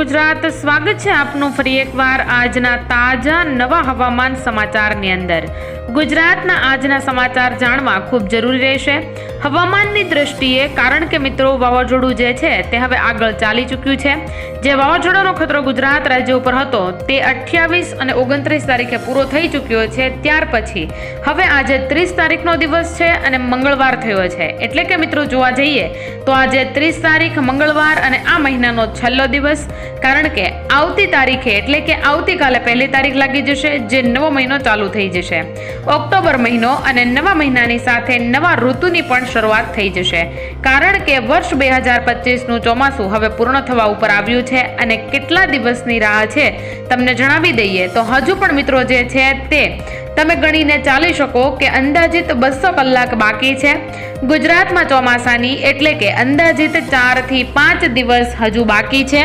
ગુજરાત સ્વાગત છે આપનું ફરી એકવાર આજના તાજા નવા હવામાન સમાચારની અંદર. ગુજરાતના આજના સમાચાર જાણવા ખૂબ જરૂરી રહેશે. હવામાનની દ્રષ્ટિએ, કારણ કે મિત્રો વાવાઝોડું જે છે તે હવે આગળ ચાલી ચૂક્યું છે. જે વાવાઝોડાનો ખતરો ગુજરાત રાજ્ય ઉપર હતો, તે અઠ્યાવીસ અને ઓગણત્રીસ તારીખે પૂરો થઈ ચૂક્યો છે. ત્યાર પછી હવે આજે ત્રીસ તારીખનો દિવસ છે અને મંગળવાર થયો છે. એટલે કે મિત્રો જોવા જઈએ, તો આજે ત્રીસ તારીખ મંગળવાર અને આ મહિનાનો છેલ્લો દિવસ. કારણ કે આવતી તારીખે, એટલે કે આવતીકાલે પહેલી તારીખ લાગી જશે, જે નવો મહિનો ચાલુ થઈ જશે. ઓક્ટોબર મહિનો અને નવા મહિનાની સાથે નવા ઋતુની પણ શરૂઆત થઈ જશે. કારણ કે વર્ષ બે હજાર પચીસનું ચોમાસું હવે પૂર્ણ થવા ઉપર આવ્યું છે અને કેટલા દિવસની રાહ છે, તમને જણાવી દઈએ. તો હજુ પણ મિત્રો જે છે તે તમે ગણીને ચાલી શકો કે અંદાજિત બસો કલાક બાકી છે. ગુજરાતમાં ચોમાસાની એટલે કે અંદાજિત ચારથી પાંચ દિવસ હજુ બાકી છે.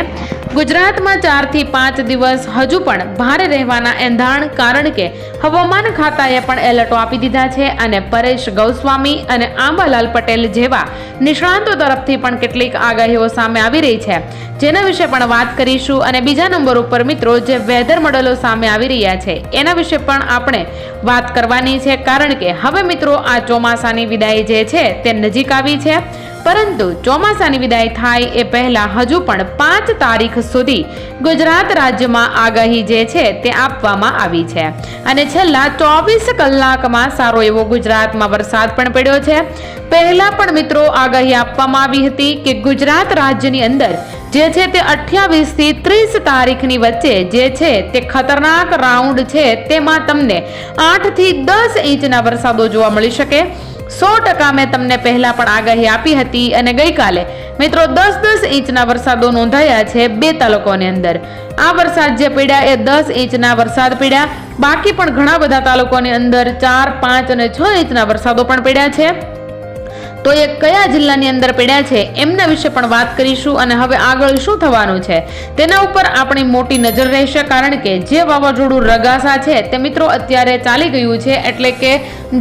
ગુજરાતમાં ચારથી પાંચ દિવસ હજુ પણ ભારે રહેવાના એંધાણ કારણ કે હવામાન ખાતાએ પણ એલર્ટો આપી દીધા છે અને પરેશ ગૌસ્વામી અને આંબાલાલ પટેલ જેવા નિષ્ણાંતો તરફથી પણ કેટલીક આગાહીઓ સામે આવી રહી છે. જેના વિશે પણ વાત કરીશું અને બીજા નંબર ઉપર મિત્રો જે વેધર મોડેલો સામે આવી રહ્યા છે, એના વિશે પણ આપણે વાત કરવાની છે. કારણ કે હવે મિત્રો આ ચોમાસાની વિદાય જે છે તે નજીક આવી છે. પરંતુ ચોમાસાની વિદાય થાય એ પહેલા હજુ પણ પાંચ તારીખ સુધી ગુજરાત રાજ્યમાં આગાહી જે છે તે આપવામાં આવી છે. અને છેલ્લા ચોવીસ કલાકમાં સારો એવો ગુજરાતમાં વરસાદ પણ પડ્યો છે. પહેલા પણ મિત્રો આગાહી આપવામાં આવી હતી કે ગુજરાત રાજ્યની અંદર જે છે તે અઠ્યાવીસથી ત્રીસ તારીખની વચ્ચે જે છે તે ખતરનાક રાઉન્ડ છે તેમાં તમને આઠથી દસ ઇંચના વરસાદો જોવા મળી શકે. સો ટકા મેં તમને પહેલા પણ આગાહી આપી હતી અને ગઈકાલે મિત્રો દસ દસ ઇંચના વરસાદો નોંધાયા છે બે તાલુકોની અંદર. આ વરસાદ જે પડ્યા એ દસ ઇંચના વરસાદ પડ્યા. બાકી પણ ઘણા બધા તાલુકોની અંદર ચાર, પાંચ અને છ ઇંચના વરસાદો પણ પડ્યા છે. તો એ કયા જિલ્લાની અંદર પડ્યા છે એમના વિશે પણ વાત કરીશું અને હવે આગળ શું થવાનું છે? તેના ઉપર આપણી મોટી નજર રહેશે કારણ કે જે વાવાઝોડું રગાસા છે તે મિત્રો અત્યારે ચાલી ગયું છે એટલે કે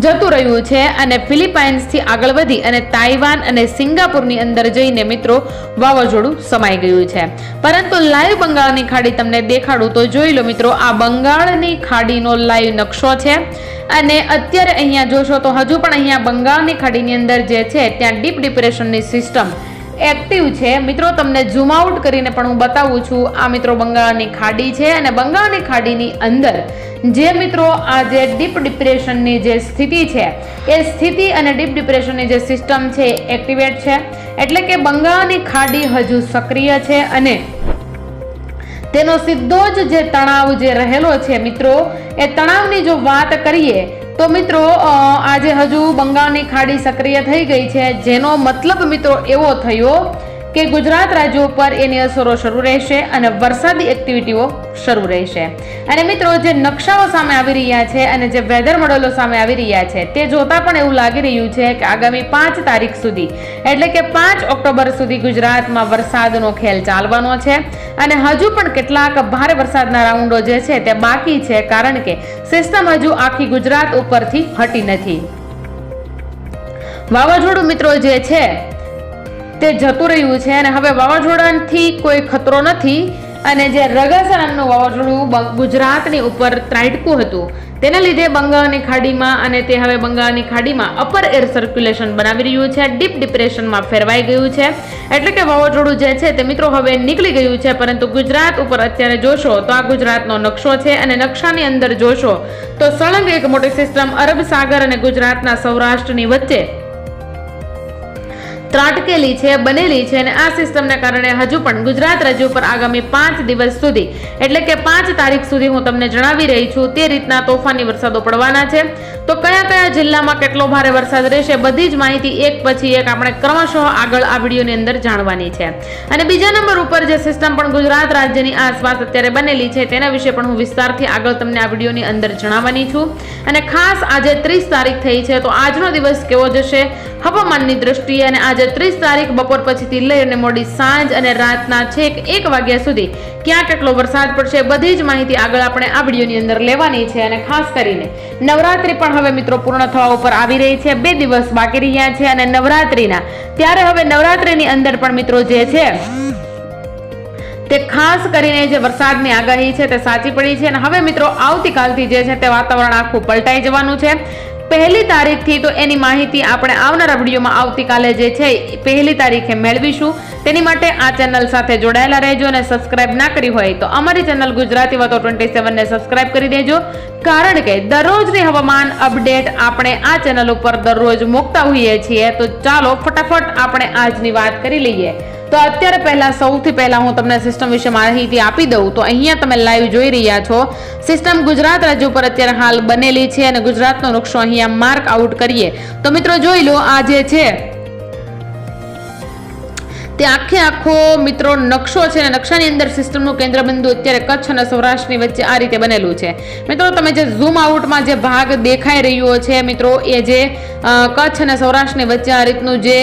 જતું રહ્યું છે અને ફિલિપાઇન્સથી આગળ વધી અને તાઇવાન અને સિંગાપુરની અંદર જઈને મિત્રો વાવાઝોડું સમાઈ ગયું છે. પરંતુ લાઈવ બંગાળની ખાડી તમને દેખાડું તો જોઈ લો મિત્રો, આ બંગાળની ખાડીનો લાઈવ નકશો છે. અને અત્યારે અહીંયા જોશો તો હજુ પણ અહીંયા બંગાળની ખાડીની અંદર જે છે ત્યાં ડીપ ડિપ્રેશનની સિસ્ટમ એક્ટિવ છે. મિત્રો, તમને ઝૂમ આઉટ કરીને પણ હું બતાવું છું. આ મિત્રો બંગાળની ખાડી છે અને બંગાળની ખાડીની અંદર જે મિત્રો આ જે ડીપ ડિપ્રેશનની જે સ્થિતિ છે, એ સ્થિતિ અને ડીપ ડિપ્રેશનની જે સિસ્ટમ છે એક્ટિવેટ છે. એટલે કે બંગાળની ખાડી હજુ સક્રિય છે અને તેનો સીધો જ જે તણાવ જે રહેલો છે મિત્રો, એ તણાવની જો વાત કરીએ તો મિત્રો આજે હજુ બંગાળની ખાડી સક્રિય થઈ ગઈ છે. જેનો મતલબ મિત્રો એવો થયો કે ગુજરાત રાજ્ય ઉપર એની અસરો શરૂ રહેશે અને વરસાદી એક્ટિવિટીઓ શરૂ રહેશે. અને મિત્રો, જે નકશાઓ સામે આવી રહ્યા છે અને જે વેધર મોડેલો સામે આવી રહ્યા છે, તે જોતા પણ એવું લાગી રહ્યું છે કે આગામી પાંચ તારીખ સુધી, એટલે કે પાંચ ઓક્ટોબર સુધી ગુજરાતમાં વરસાદનો ખેલ ચાલવાનો છે. અને હજુ પણ કેટલાક ભારે વરસાદના રાઉન્ડો જે છે તે બાકી છે, કારણ કે સિસ્ટમ હજુ આખી ગુજરાત ઉપરથી હટી નથી. વાવાઝોડું મિત્રો જે છે તે જતું રહ્યું છે અને હવે વાવાઝોડાથી કોઈ ખતરો નથી અને જે રગાસા નામનું વાવાઝોડું ગુજરાતની ઉપર ત્રાટકું હતું, તેના લીધે બંગાળની ખાડીમાં અને તે હવે બંગાળની ખાડીમાં અપર એર સર્ક્યુલેશન બનાવી રહ્યું છે ડીપ ડિપ્રેશનમાં ફેરવાઈ ગયું છે. એટલે કે વાવાઝોડું જે છે તે મિત્રો હવે નીકળી ગયું છે, પરંતુ ગુજરાત ઉપર અત્યારે જોશો તો આ ગુજરાતનો નકશો છે અને નકશાની અંદર જોશો તો સળંગ એક મોટી સિસ્ટમ અરબ સાગર અને ગુજરાતના સૌરાષ્ટ્રની વચ્ચે ત્રાટકેલી છે, બનેલી છે અને આ સિસ્ટમને કારણે હજુ પણ ગુજરાત રાજ્ય ઉપર આગામી પાંચ દિવસ સુધી, એટલે કે પાંચ તારીખ સુધી હું તમને જણાવી રહી છું તે રીતના તોફાની વરસાદો પડવાના છે. તો કયા કયા જિલ્લામાં કેટલો ભારે વરસાદ રહેશે બધી જ માહિતી એક પછી એક આપણે ક્રમશઃ આગળ આ વિડીયોની અંદર જાણવાની છે. અને બીજા નંબર ઉપર જે સિસ્ટમ પણ ગુજરાત રાજ્યની આસપાસ અત્યારે બનેલી છે તેના વિશે પણ હું વિસ્તારથી આગળ તમને આ વિડીયોની અંદર જણાવવાની છું. અને ખાસ આજે ત્રીસ તારીખ થઈ છે, તો આજનો દિવસ કેવો જશે? હવામાનની દ્રષ્ટિએ અને આજે ત્રીસ તારીખ બપોર પછીથી લઈ અને મોડી સાંજ અને રાતના છેક એક વાગ્યા સુધી ક્યાં કેટલો વરસાદ પડશે બધી જ માહિતી આગળ આપણે આ વિડીયોની અંદર લેવાની છે અને ખાસ કરીને નવરાત્રી પણ હવે મિત્રો પૂર્ણ થવા ઉપર આવી રહી છે. બે દિવસ બાકી રહ્યા છે અને નવરાત્રીના ત્યારે હવે નવરાત્રીની અંદર પણ મિત્રો જે છે તે ખાસ કરીને જે વરસાદની આગાહી છે તે સાચી પડી છે અને હવે મિત્રો આવતીકાલથી જે છે તે વાતાવરણ આખું પલટાઈ જવાનું છે. પહેલી તારીખથી તો એની માહિતી આપણે આવનારા વિડીયોમાં આવતીકાલે જે છે પહેલી તારીખે મેળવીશું. તેની માટે આ ચેનલ સાથે જોડાયેલા રહેજો અને સબસ્ક્રાઇબ ના કરી હોય તો અમારી ચેનલ ગુજરાતી વાતો ટ્વેન્ટી સેવનને સબસ્ક્રાઇબ કરી દેજો. કારણ કે દરરોજની હવામાન અપડેટ આપણે આ ચેનલ ઉપર દરરોજ મૂકતા હોઈએ છીએ. તો ચાલો ફટાફટ આપણે આજની વાત કરી લઈએ. તો અત્યારે પહેલા સૌથી પહેલા હું તમને સિસ્ટમ વિશે માહિતી આપી દઉં. તો અહીંયા તમે લાઈવ જોઈ રહ્યા છો. સિસ્ટમ ગુજરાત રાજ્ય ઉપર અત્યારે હાલ બનેલી છે અને ગુજરાતનો નકશો અહીંયા માર્ક આઉટ કરીએ. તો મિત્રો જોઈ લો, આ જે છે તે આખે આખો મિત્રો નકશો છે અને નકશાની અંદર સિસ્ટમનું કેન્દ્રબિંદુ અત્યારે કચ્છ અને સૌરાષ્ટ્રની વચ્ચે આ રીતે બનેલું છે. મિત્રો, તમે જે ઝૂમ આઉટમાં જે ભાગ દેખાઈ રહ્યો છે, મિત્રો, એ જે કચ્છ અને સૌરાષ્ટ્રની વચ્ચે આ રીતનું જે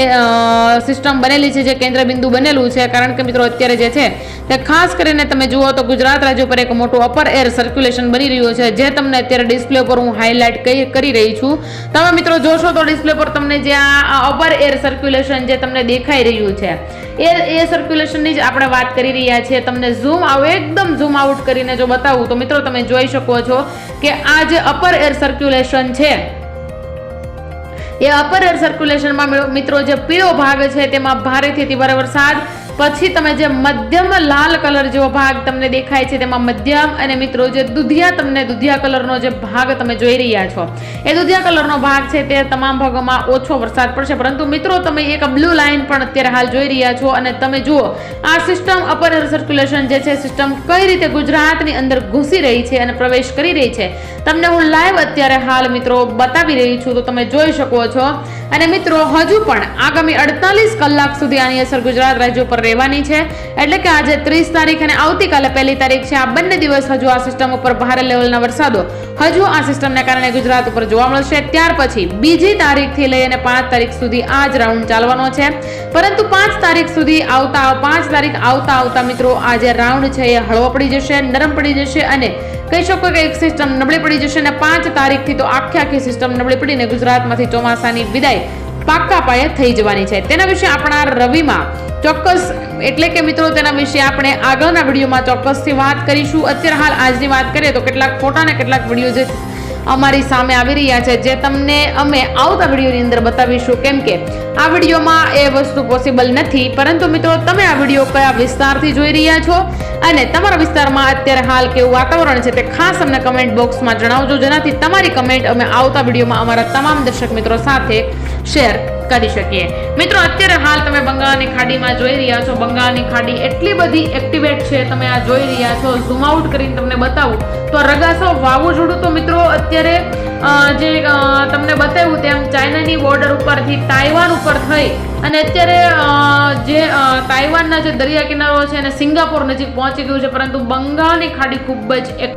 સિસ્ટમ બનેલી છે, જે કેન્દ્રબિંદુ બનેલું છે, કારણ કે મિત્રો અત્યારે જે છે તે ખાસ કરીને તમે જુઓ તો ગુજરાત રાજ્ય પર એક મોટું અપર એર સર્ક્યુલેશન બની રહ્યું છે, જે તમને અત્યારે ડિસ્પ્લે પર હું હાઇલાઇટ કરી રહી છું. તમે મિત્રો જોશો તો ડિસ્પ્લે પર તમને જે આ અપર એર સર્ક્યુલેશન જે તમને દેખાઈ રહ્યું છે એ એ સર્ક્યુલેશનની જ આપણે વાત કરી રહ્યા છીએ. તમને ઝૂમ આવું એકદમ ઝૂમ આઉટ કરીને જો બતાવું, તો મિત્રો તમે જોઈ શકો છો કે આ જે અપર એર સર્ક્યુલેશન છે, એ અપર એર સર્ક્યુલેશનમાં મિત્રો જે પીળો ભાગ છે, તેમાં ભારેથી ભારે વરસાદ પછી તમે જે મધ્યમ લાલ કલર જેવો ભાગ તમને દેખાય છે, તેમાં મધ્યમ અને મિત્રો જે દુધિયા તમને દુધિયા કલરનો જે ભાગ તમે જોઈ રહ્યા છો, એ દુધિયા કલરનો ભાગ છે તે તમામ ભાગોમાં ઓછો વરસાદ પડશે. પરંતુ મિત્રો તમે એક બ્લુ લાઇન પણ અત્યારે હાલ જોઈ રહ્યા છો અને તમે જુઓ, આ સિસ્ટમ અપર સર્ક્યુલેશન જે છે, સિસ્ટમ કઈ રીતે ગુજરાતની અંદર ઘૂસી રહી છે અને પ્રવેશ કરી રહી છે, તમને હું લાઈવ અત્યારે હાલ મિત્રો બતાવી રહી છું, તો તમે જોઈ શકો છો. અને મિત્રો, હજુ પણ આગામી અડતાલીસ કલાક સુધી આની અસર ગુજરાત રાજ્ય ઉપર રહેવાની છે. એટલે કે આજે ત્રીસ તારીખ અને આવતીકાલે પહેલી તારીખ છે. આ બંને દિવસ હજુ આ સિસ્ટમ ઉપર ભારે લેવલના વરસાદો હજુ આ સિસ્ટમને કારણે ગુજરાત ઉપર જોવા મળશે. ત્યાર પછી બીજી તારીખથી લઈ અને પાંચ તારીખ સુધી આ જ રાઉન્ડ ચાલવાનો છે. પરંતુ પાંચ તારીખ સુધી આવતા પાંચ તારીખ આવતા આવતા મિત્રો આ જે રાઉન્ડ છે એ હળવો પડી જશે, નરમ પડી જશે અને કહી શકો કે એક સિસ્ટમ નબળી પડી જશે અને પાંચ તારીખથી તો આખી આખી સિસ્ટમ નબળી પડીને ગુજરાતમાંથી ચોમાસાની વિદાય પાક્કા પાયે થઈ જવાની છે. તેના વિશે આપણા રવિમાં ચોક્કસ, એટલે કે મિત્રો તેના વિશે આપણે આગળના વિડીયોમાં ચોક્કસથી વાત કરીશું. અત્યારે હાલ આજની વાત કરીએ તો કેટલાક ફોટા અને કેટલાક વીડિયો જે અમારી સામે આવી રહ્યા છે, જે તમને અમે આવતા વિડીયોની અંદર બતાવીશું. કેમ કે આ વિડીયોમાં એ વસ્તુ પોસિબલ નથી, પરંતુ મિત્રો તમે આ વીડિયો કયા વિસ્તારથી જોઈ રહ્યા છો? અને તમારા વિસ્તારમાં અત્યારે હાલ કેવું વાતાવરણ છે તે ખાસ અમને કમેન્ટ બોક્સમાં જણાવજો, જેનાથી તમારી કમેન્ટ અમે આવતા વિડીયોમાં અમારા તમામ દર્શક મિત્રો સાથે શેર કરી શકીએ. મિત્રો, અત્યારે હાલ તમે બંગાળની ખાડીમાં જોઈ રહ્યા છો. બંગાળની ખાડી એટલી બધી એક્ટિવેટ છે, તમે આ જોઈ રહ્યા છો. ઝૂમ આઉટ કરીને તમને બતાવું. તો રગાસો વાવાઝોડું તો મિત્રો, અત્યારે જે તમને બતાવ્યું તેમ ચાઇનાની બોર્ડર ઉપરથી તાઇવાન ઉપર થઈ અને અત્યારે જે તાઇવાનના જે દરિયા કિનારો છે અને સિંગાપોર નજીક પહોંચી ગયું છે, પરંતુ બંગાળની ખાડી ખૂબ જ